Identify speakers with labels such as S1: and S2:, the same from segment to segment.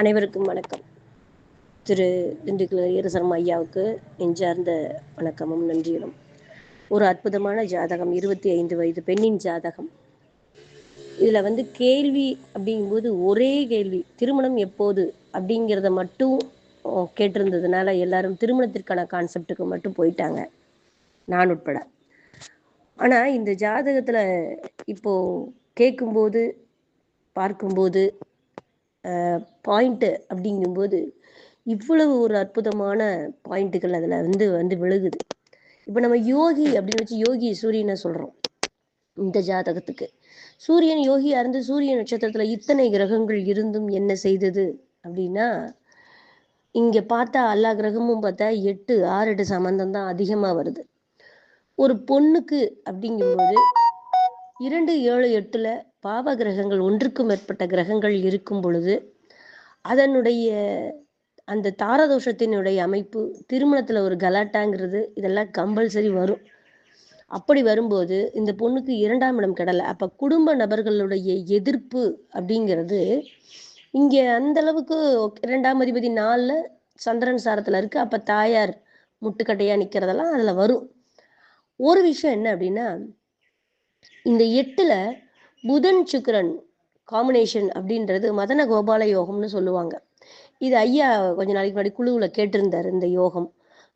S1: அனைவருக்கும் வணக்கம். திரு திண்டுக்கல் ஈரசர்மா ஐயாவுக்கு நெஞ்சார்ந்த வணக்கமும் நன்றியும் ஒரு அற்புதமான ஜாதகம் இருபத்தி ஐந்து வயது பெண்ணின் ஜாதகம். இதில் வந்து கேள்வி அப்படிங்கும்போது ஒரே கேள்வி திருமணம் எப்போது அப்படிங்கிறத மட்டும் கேட்டிருந்ததுனால எல்லாரும் திருமணத்திற்கான கான்செப்டுக்கு மட்டும் போயிட்டாங்க. நான் உட்பட. ஆனால் இந்த ஜாதகத்தில் இப்போது கேட்கும்போது பார்க்கும்போது பாயிண்ட்டு அப்படிங்கும்போது இவ்வளவு ஒரு அற்புதமான பாயிண்ட்டுகள் அதில் வந்து வந்து விழுகுது. இப்போ நம்ம யோகி அப்படின்னு வச்சு யோகி சூரியனை சொல்கிறோம் இந்த ஜாதகத்துக்கு. சூரியன் யோகி இருந்து சூரிய நட்சத்திரத்தில் இத்தனை கிரகங்கள் இருந்தும் என்ன செய்தது அப்படின்னா இங்கே பார்த்தா எல்லா கிரகமும் பார்த்தா எட்டு ஆறு எட்டு சம்பந்தம் தான் அதிகமாக வருது. ஒரு பொண்ணுக்கு அப்படிங்கும்போது இரண்டு ஏழு எட்டில் பாவ கிரகங்கள் ஒன்றுக்கும் மேற்பட்ட கிரகங்கள் இருக்கும் பொழுது அதனுடைய அந்த தாரதோஷத்தினுடைய அமைப்பு திருமணத்தில் ஒரு கலாட்டாங்கிறது இதெல்லாம் கம்பல்சரி வரும். அப்படி வரும்போது இந்த பொண்ணுக்கு இரண்டாம் இடம் கிடலை. அப்போ குடும்ப நபர்களுடைய எதிர்ப்பு அப்படிங்கிறது இங்கே அந்த அளவுக்கு இரண்டாம் அதிபதி நாளில் சந்திரன் சாரத்தில் இருக்கு. அப்போ தாயார் முட்டுக்கட்டையாக நிற்கிறதெல்லாம் அதில் வரும். ஒரு விஷயம் என்ன அப்படின்னா இந்த எட்டில் புதன் சுக்கரன் காம்பினேஷன் அப்படின்றது மதன கோபால யோகம்னு சொல்லுவாங்க. இது ஐயா கொஞ்ச நாளைக்கு முன்னாடி குழுவுல கேட்டிருந்தார் இந்த யோகம்.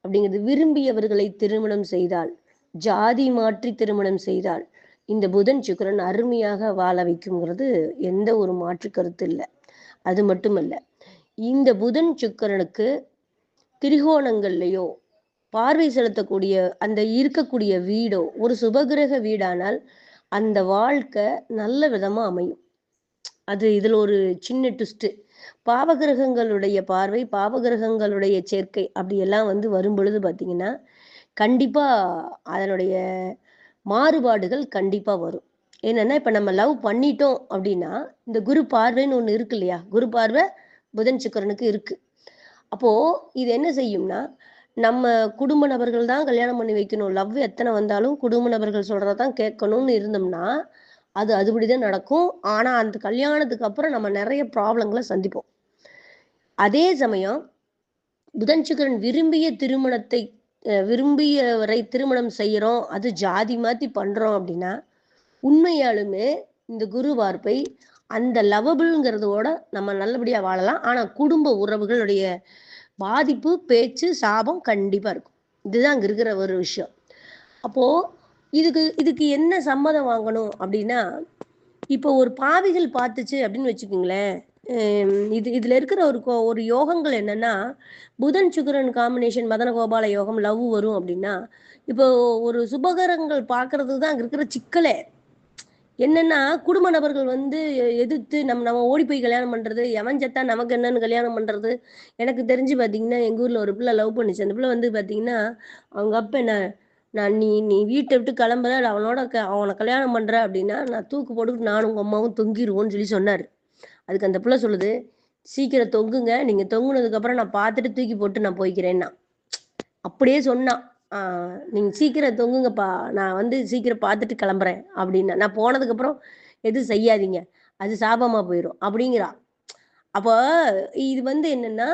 S1: அப்படிங்கிறது விரும்பியவர்களை திருமணம் செய்தால் ஜாதி மாற்றி திருமணம் செய்தால் இந்த புதன் சுக்கரன் அருமையாக வாழ வைக்குங்கிறது எந்த ஒரு மாற்று கருத்து இல்லை. அது மட்டுமல்ல இந்த புதன் சுக்கரனுக்கு திரிகோணங்கள்லையோ பார்வை செலுத்தக்கூடிய அந்த இருக்கக்கூடிய வீடோ ஒரு சுபகிரக வீடானால் அந்த வாழ்க்கை நல்ல விதமாக அமையும். அது இதில் ஒரு சின்ன ட்விஸ்ட்டு பாவகிரகங்களுடைய பார்வை பாவகிரகங்களுடைய சேர்க்கை அப்படியெல்லாம் வந்து வரும் பொழுது பார்த்தீங்கன்னா கண்டிப்பாக அதனுடைய மாறுபாடுகள் கண்டிப்பாக வரும். என்னென்னா இப்போ நம்ம லவ் பண்ணிட்டோம் அப்படின்னா இந்த குரு பார்வைன்னு ஒன்று இருக்கு இல்லையா? குரு பார்வை புதன் சுக்கரனுக்கு இருக்குது அப்போது இது என்ன செய்யும்னா நம்ம குடும்ப நபர்கள் தான் கல்யாணம் பண்ணி வைக்கணும். லவ் எத்தனை வந்தாலும் குடும்ப நபர்கள் சொல்றதான் கேட்கணும்னு இருந்தோம்னா அது அதுபடிதான் நடக்கும். ஆனா அந்த கல்யாணத்துக்கு அப்புறம் நம்ம நிறைய ப்ராப்ளங்களை சந்திப்போம். அதே சமயம் புதன் சுக்கரன் விரும்பிய திருமணத்தை விரும்பியவரை திருமணம் செய்யறோம் அது ஜாதி மாத்தி பண்றோம் அப்படின்னா உண்மையாலுமே இந்த குரு பார்ப்பை அந்த லவபிள்ங்கிறதோட நம்ம நல்லபடியா வாழலாம். ஆனா குடும்ப உறவுகளுடைய பாதிப்பு பேச்சு சாபம் கண்டிப்பா இருக்கும். இதுதான் அங்க இருக்கிற ஒரு விஷயம். அப்போ இதுக்கு இதுக்கு என்ன சம்மதம் வாங்கணும் அப்படின்னா இப்போ ஒரு பாவிகள் பார்த்துச்சு அப்படின்னு வச்சுக்கோங்களேன் இது இதுல இருக்கிற ஒரு ஒரு யோகங்கள் என்னன்னா புதன் சுக்கரன் காம்பினேஷன் மதன கோபால யோகம் லவ் வரும் அப்படின்னா இப்போ ஒரு சுபகரங்கள் பார்க்கறது தான் அங்க இருக்கிற சிக்கலே. என்னன்னா குடும்ப நபர்கள் வந்து எதிர்த்து நம்ம நம்ம ஓடி போய் கல்யாணம் பண்றது எவன் செத்தா நமக்கு என்னன்னு கல்யாணம் பண்றது. எனக்கு தெரிஞ்சு பாத்தீங்கன்னா எங்க ஊர்ல ஒரு பிள்ளை லவ் பண்ணுச்சு. அந்த பிள்ளை வந்து பாத்தீங்கன்னா அவங்க அப்ப என்ன நான் நீ நீ வீட்டை விட்டு கிளம்புற அவனோட அவனை கல்யாணம் பண்ற அப்படின்னா நான் தூக்கு போட்டுக்கிட்டு நானும் உங்க அம்மாவும் தொங்கிடுவோன்னு சொல்லி சொன்னார். அதுக்கு அந்த பிள்ளை சொல்லுது சீக்கிரம் தொங்குங்க. நீங்க தொங்குனதுக்கு அப்புறம் நான் பார்த்துட்டு தூக்கி போட்டு நான் போய்க்கிறேன்னா. அப்படியே சொன்னான். நீங்க சீக்கிரம் தொங்குங்கப்பா. நான் வந்து சீக்கிரம் பார்த்துட்டு கிளம்புறேன் அப்படின்னா. நான் போனதுக்கு அப்புறம் எதுவும் செய்யாதீங்க. அது சாபமா போயிடும் அப்படிங்கிறா. அப்போ இது வந்து என்னன்னா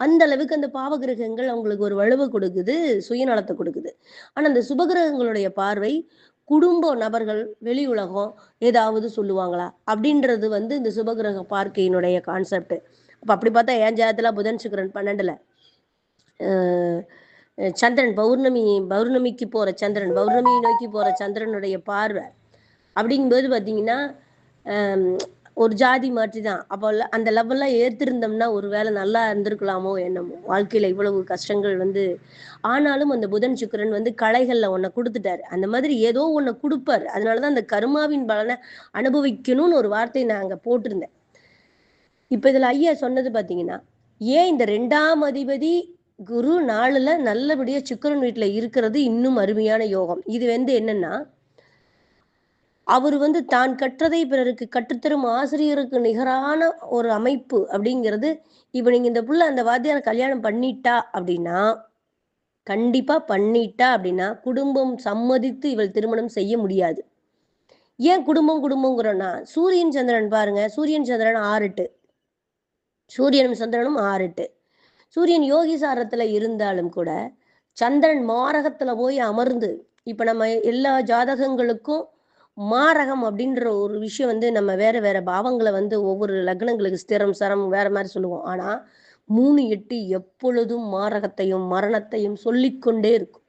S1: அந்த அளவுக்கு அந்த பாவகிரகங்கள் அவங்களுக்கு ஒரு வலுவை கொடுக்குது சுயநலத்தை கொடுக்குது. ஆனா அந்த சுபகிரகங்களுடைய பார்வை குடும்ப நபர்கள் வெளி உலகம் ஏதாவது சொல்லுவாங்களா? அப்படின்றது வந்து இந்த சுபகிரக பார்க்கையினுடைய கான்செப்ட் அப்ப அப்படி பார்த்தா ஏன் ஜாதத்துல புதன் சுக்கரன் பன்னெண்டுல? சந்திரன் பௌர்ணமி பௌர்ணமிக்கு போற சந்திரன் பௌர்ணமியை நோக்கி போற சந்திரனுடைய பார்வை. அப்படிங்கும்போது பார்த்தீங்கன்னா ஒரு ஜாதி மாற்றி தான் அப்போ அந்த லெவல்லாம் ஏற்றிருந்தோம்னா ஒரு வேலை நல்லா இருந்திருக்கலாமோ என்னமோ. வாழ்க்கையில் இவ்வளவு கஷ்டங்கள் வந்து ஆனாலும் அந்த புதன் சுக்கரன் வந்து கலைகளில் ஒன்ன கொடுத்துட்டாரு. அந்த மாதிரி ஏதோ ஒன்ன கொடுப்பாரு. அதனாலதான் அந்த கருமாவின் பலனை அனுபவிக்கணும்னு ஒரு வார்த்தையை நான் அங்கே போட்டிருந்தேன். இப்போ இதில் ஐயா சொன்னது பார்த்தீங்கன்னா ஏன் இந்த ரெண்டாம் அதிபதி குரு நாளில் நல்லபடியாக சுக்கரன் வீட்டில் இருக்கிறது இன்னும் அருமையான யோகம். இது வந்து என்னன்னா அவர் வந்து தான் கற்றதை பிறருக்கு கற்றுத்தரும் ஆசிரியருக்கு நிகரான ஒரு அமைப்பு அப்படிங்கிறது இப்போ நீங்கள் இந்த புள்ள அந்த வாத்தியார கல்யாணம் பண்ணிட்டா அப்படின்னா கண்டிப்பாக பண்ணிட்டா அப்படின்னா குடும்பம் சம்மதித்து இவள் திருமணம் செய்ய முடியாது. ஏன் குடும்பம் குடும்பங்கிறோன்னா சூரியன் சந்திரன் பாருங்க சூரியன் சந்திரன் ஆறு எட்டு. சூரியனும் சந்திரனும் ஆறு எட்டு. சூரியன் யோகிசாரத்துல இருந்தாலும் கூட சந்திரன் மாரகத்துல போய் அமர்ந்து இப்ப நம்ம எல்லா ஜாதகங்களுக்கும் மாரகம் அப்படின்ற ஒரு விஷயம் வந்து நம்ம வேற வேற பாவங்களை வந்து ஒவ்வொரு லக்னங்களுக்கு ஸ்திரம் சரம் வேற மாதிரி சொல்லுவோம். ஆனா மூணு எட்டு எப்பொழுதும் மாரகத்தையும் மரணத்தையும் சொல்லிக்கொண்டே இருக்கும்.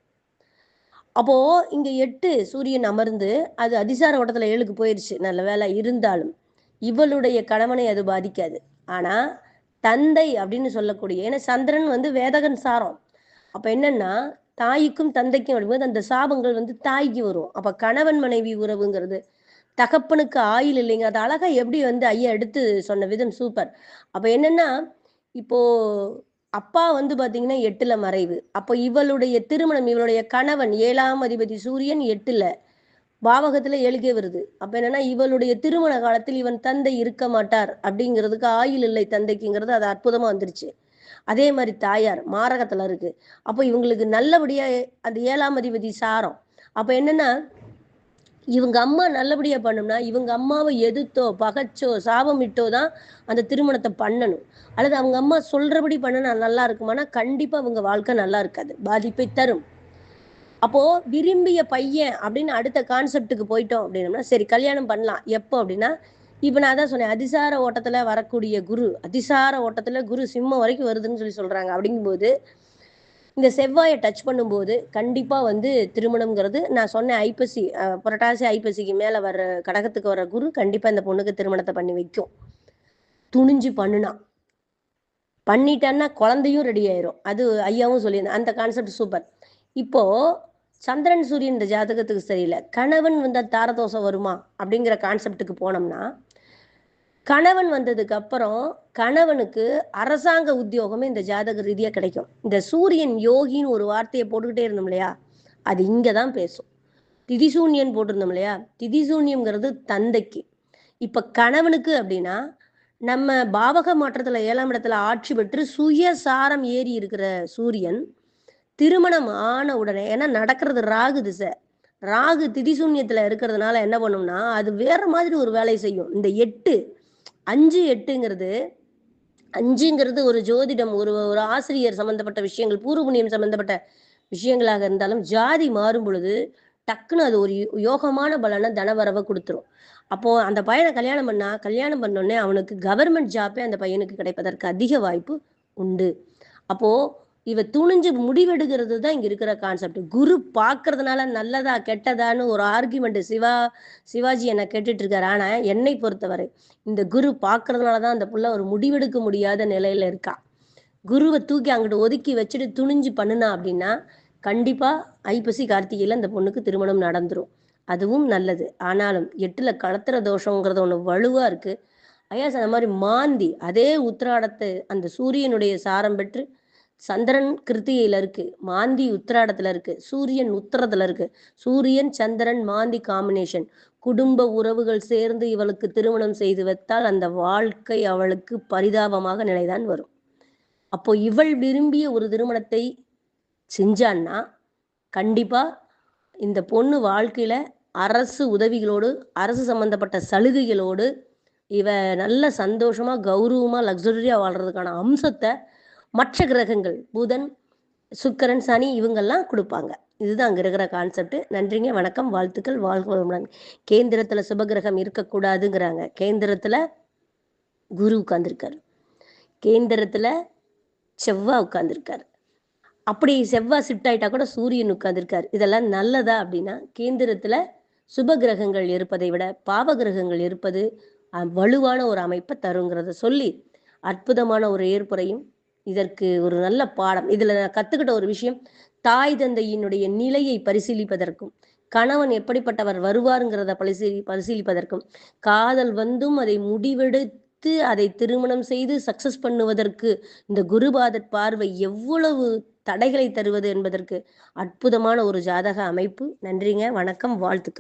S1: அப்போ இங்க எட்டு சூரியன் அமர்ந்து அது அதிசார ஓட்டத்துல ஏழுக்கு போயிருச்சு. நல்ல வேலை இருந்தாலும் இவளுடைய கணவனை அது பாதிக்காது. ஆனா தந்தை அப்படின்னு சொல்லக்கூடிய ஏன்னா சந்திரன் வந்து வேதகன் சாரம். அப்ப என்னன்னா தாய்க்கும் தந்தைக்கும் வரும்போது அந்த சாபங்கள் வந்து தாய்க்கு வரும். அப்ப கணவன் மனைவி உறவுங்கிறது தகப்பனுக்கு ஆயில் இல்லைங்க. அது அழகா எப்படி வந்து ஐயா எடுத்து சொன்ன விதம் சூப்பர். அப்ப என்னன்னா இப்போ அப்பா வந்து பாத்தீங்கன்னா எட்டுல மறைவு. அப்போ இவளுடைய திருமணம் இவளுடைய கணவன் ஏழாம் அதிபதி சூரியன் எட்டுல. பாவகத்துல எழுகே வருது. அப்ப என்னன்னா இவளுடைய திருமண காலத்தில் இவன் தந்தை இருக்க மாட்டார் அப்படிங்கிறதுக்கு ஆயில் இல்லை தந்தைக்குங்கிறது அது அற்புதமா வந்துருச்சு. அதே மாதிரி தாயார் மாரகத்துல இருக்கு. அப்போ இவங்களுக்கு நல்லபடியா அந்த ஏழாம் அதிபதி சாரம். அப்ப என்னன்னா இவங்க அம்மா நல்லபடியா பண்ணணும்னா இவங்க அம்மாவை எதிர்த்தோ பகைச்சோ சாபமிட்டோ தான் அந்த திருமணத்தை பண்ணணும். அல்லது அவங்க அம்மா சொல்றபடி பண்ணனா நல்லா இருக்குமானா கண்டிப்பா அவங்க வாழ்க்கை நல்லா இருக்காது. பாதிப்பை தரும். அப்போ விரும்பிய பையன் அப்படின்னு அடுத்த கான்செப்டுக்கு போயிட்டோம் அப்படின்னம்னா சரி கல்யாணம் பண்ணலாம். எப்போ அப்படின்னா இப்போ நான் தான் சொன்னேன் அதிசார ஓட்டத்துல வரக்கூடிய குரு அதிசார ஓட்டத்துல குரு சிம்மம் வரைக்கும் வருதுன்னு சொல்லி சொல்றாங்க. அப்படிங்கும்போது இந்த செவ்வாயை டச் பண்ணும்போது கண்டிப்பா வந்து திருமணம்ங்கிறது நான் சொன்னேன் ஐப்பசி புரட்டாசி ஐப்பசிக்கு மேல வர்ற கடகத்துக்கு வர்ற குரு கண்டிப்பா இந்த பொண்ணுக்கு திருமணத்தை பண்ணி வைக்கும். துணிஞ்சு பண்ணுனா. பண்ணிட்டான்னா குழந்தையும் ரெடி ஆயிரும். அது ஐயாவும் சொல்லியிருந்தேன். அந்த கான்செப்ட் சூப்பர் இப்போ சந்திரன் சூரியன் இந்த ஜாதகத்துக்கு சரியில்லை. கணவன் வந்தால் தாரதோஷம் வருமா? அப்படிங்கிற கான்செப்டுக்கு போனோம்னா கணவன் வந்ததுக்கு அப்புறம் கணவனுக்கு அரசாங்க உத்தியோகமே இந்த ஜாதக ரீதியாக கிடைக்கும். இந்த சூரியன் யோகின்னு ஒரு வார்த்தையை போட்டுக்கிட்டே இருந்தோம் இல்லையா? அது இங்கே தான் பேசும். திதிசூன்யன் போட்டிருந்தோம் இல்லையா? திதிசூன்யம்ங்கிறது தந்தைக்கு. இப்போ கணவனுக்கு அப்படின்னா நம்ம பாவக மாற்றத்தில் ஏழாம் இடத்துல ஆட்சி பெற்று சுயசாரம் ஏறி இருக்கிற சூரியன் திருமணம் ஆன உடனே ஏன்னா நடக்கிறது ராகு திசை. ராகு திதிசூன்யத்துல இருக்கிறதுனால என்ன பண்ணும்னா அது வேற மாதிரி ஒரு வேலையை செய்யும். இந்த எட்டு அஞ்சு எட்டுங்கிறது அஞ்சுங்கிறது ஒரு ஜோதிடம் ஒரு ஒரு ஆசிரியர் சம்பந்தப்பட்ட விஷயங்கள் பூர்வ புண்ணியம் சம்பந்தப்பட்ட விஷயங்களாக இருந்தாலும் ஜாதி மாறும் பொழுது டக்குன்னு அது ஒரு யோ- யோகமான பலனை தனவரவை கொடுத்துரும். அப்போ அந்த பையனை கல்யாணம் பண்ணா கல்யாணம் பண்ணோடனே அவனுக்கு கவர்மெண்ட் ஜாப்பே அந்த பையனுக்கு கிடைப்பதற்கு அதிக வாய்ப்பு உண்டு. அப்போ இவ துணிஞ்சு முடிவெடுக்கிறது தான் இங்க இருக்கிற கான்செப்ட் குரு பார்க்கறதுனால நல்லதா கெட்டதான்னு ஒரு ஆர்குமெண்ட் சிவா சிவாஜி என்ன கேட்டுட்டு இருக்காரு. ஆனா என்னை பொறுத்தவரை இந்த குரு பார்க்கறதுனால தான் அந்த புள்ள ஒரு முடிவெடுக்க முடியாத நிலையில இருக்கா. குருவை தூக்கி அங்கிட்டு ஒதுக்கி வச்சுட்டு துணிஞ்சு பண்ணுனா அப்படின்னா கண்டிப்பா ஐப்பசி கார்த்திகையில அந்த பொண்ணுக்கு திருமணம் நடந்துரும். அதுவும் நல்லது. ஆனாலும் எட்டுல களத்திர தோஷங்கிறது ஒண்ணு வலுவா இருக்கு. ஐயா அந்த மாதிரி மாந்தி அதே உத்திராடத்தை அந்த சூரியனுடைய சாரம் பெற்று சந்திரன் கிருத்திகையில இருக்கு மாந்தி உத்திராடத்துல இருக்கு சூரியன் உத்தரத்துல இருக்கு. சூரியன் சந்திரன் மாந்தி காம்பினேஷன் குடும்ப உறவுகள் சேர்ந்து இவளுக்கு திருமணம் செய்து வைத்தால் அந்த வாழ்க்கை அவளுக்கு பரிதாபமாக நிலைதான் வரும். அப்போ இவள் விரும்பிய ஒரு திருமணத்தை செஞ்சான்னா கண்டிப்பா இந்த பொண்ணு வாழ்க்கையில அரசு உதவிகளோடு அரசு சம்பந்தப்பட்ட சலுகைகளோடு இவ நல்ல சந்தோஷமா கௌரவமா லக்ஸரியா வாழ்றதுக்கான அம்சத்தை மற்ற கிரகங்கள் புதன் சுக்கரன் சனி இவங்கெல்லாம் கொடுப்பாங்க. இதுதான் அங்கே இருக்கிற கான்செப்ட் நன்றிங்க வணக்கம் வாழ்த்துக்கள் வாழ்க வளமுடன். கேந்திரத்தில் சுபகிரகம் இருக்கக்கூடாதுங்கிறாங்க. கேந்திரத்தில் குரு உட்கார்ந்திருக்காரு. கேந்திரத்தில் செவ்வாய் உட்கார்ந்திருக்காரு. அப்படி செவ்வாய் ஷிஃப்ட் ஆயிட்டா கூட சூரியன் உட்கார்ந்திருக்காரு. இதெல்லாம் நல்லதா அப்படின்னா கேந்திரத்தில் சுப கிரகங்கள் இருப்பதை விட பாவ கிரகங்கள் இருப்பது வலுவான ஒரு அமைப்பை தருங்கிறத சொல்லி அற்புதமான ஒரு ஏற்புரையும் இதற்கு ஒரு நல்ல பாடம். இதுல நான் கத்துக்கிட்ட ஒரு விஷயம் தாய் தந்தையினுடைய நிலையை பரிசீலிப்பதற்கும் கணவன் எப்படிப்பட்டவர் வருவாருங்கிறத பரிசீலி பரிசீலிப்பதற்கும் காதல் வந்தும் அதை முடிவெடுத்து அதை திருமணம் செய்து சக்சஸ் பண்ணுவதற்கு இந்த குருபாத பார்வை எவ்வளவு தடைகளை தருவது என்பதற்கு அற்புதமான ஒரு ஜாதக அமைப்பு. நன்றிங்க வணக்கம் வாழ்த்துக்கள்.